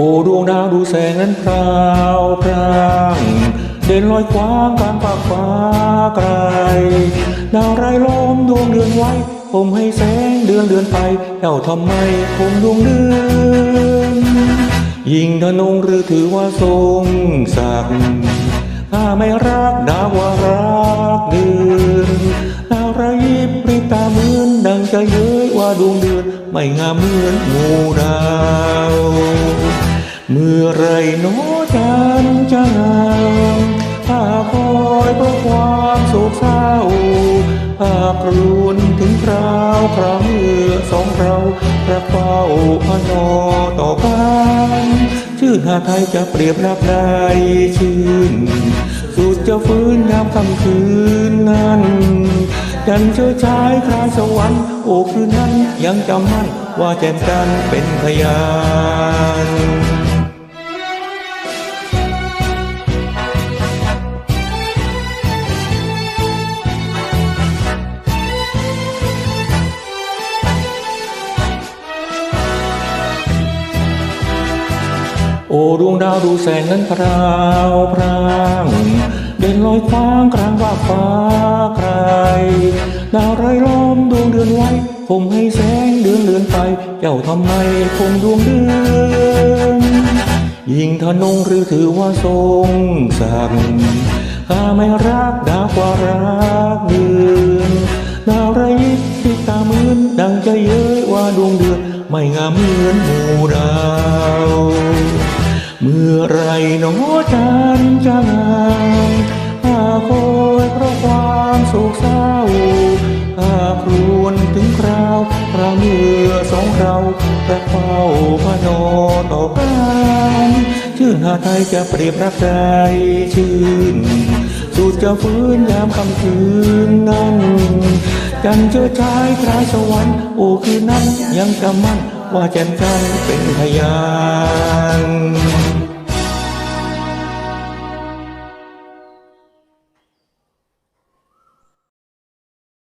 โอ้ดวงดาวดูแสงนั้นพราวพรางเด่นลอยคว้างกลางฟากฟ้าไกล ดาวไรล้อมดวงเดือนไว้ ผมให้แสงเดือนเดือนไปเจ้าทำไมผมดวงเดือนยิ่งทนงหรือถือว่าทรงศักถ้าไม่รักดาวว่ารักเดือนดาวไรยิบริตาเหมือนดังจะเย้ยว่าดวงเดือนไม่งามเหมือนหมู่ดาว เมื่อไรหนอจันจะงามถ้าคอยเพราะความโศกเศร้าหากครวนถึงคราวคราวเมื่อสองเรารักเฝ้าพนอต่อกันชื่อหาไทยจะเปรียบรักได้ชื่น สุดจะฟื้นยามค่ำคืนนั้นจันเชิดชายคลายสวรรค์โอ้คืนนั้นยังจำมั่นว่าแจ่มจันเป็นพยาน โอ้ดวงดาวดูแสงนั้นพราวพรางเด่นลอยคว้างกลางว่าฟ้าไกลดาวไรล้อมดวงเดือนไว้ผมให้แสงเดือนเลือนไป เจ้าทำไมคงดวงเดือนยิ่งทนงหรือถือว่าทรงศักดิ์ข้าไม่รักดาวกว่ารักเดือนดาวไรยิบติดตาเหมือนดังใจเย้ยว่าดวงเดือนไม่งามเหมือนหมู่ดาว เมื่อไรหนอจันจะงามถ้าคอยเพราะความโศกเศร้าถ้าครวนถึงคราวคราวเมื่อสองเรารักเฝ้าพนอต่อกันชื่อหาไทยจะเปรียบรักใดชื่นสุดจะฟื้นยามคำคืนนั้นจันเจอชายคลายสวรรค์โอ้คืนนั้นยังจำมั่นว่าแจ่มจันเป็นพยาน